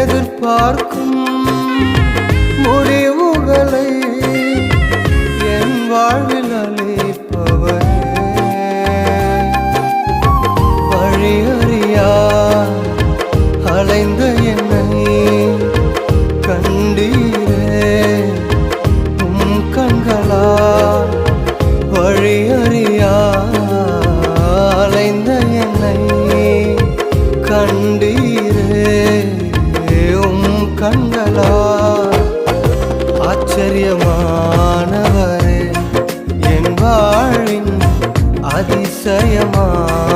எதிர்பார்க்கும் முடிவுகளை என் வாழ்வில் அளிப்பவரே. வழியறியா அலைந்த என்னை கண்டீரே. உம் கண்களா வழியறியா அலைந்த என்னை கண்டீர். கண்களா? ஆச்சரியமானவரே என் வாழின் அதிசயமா?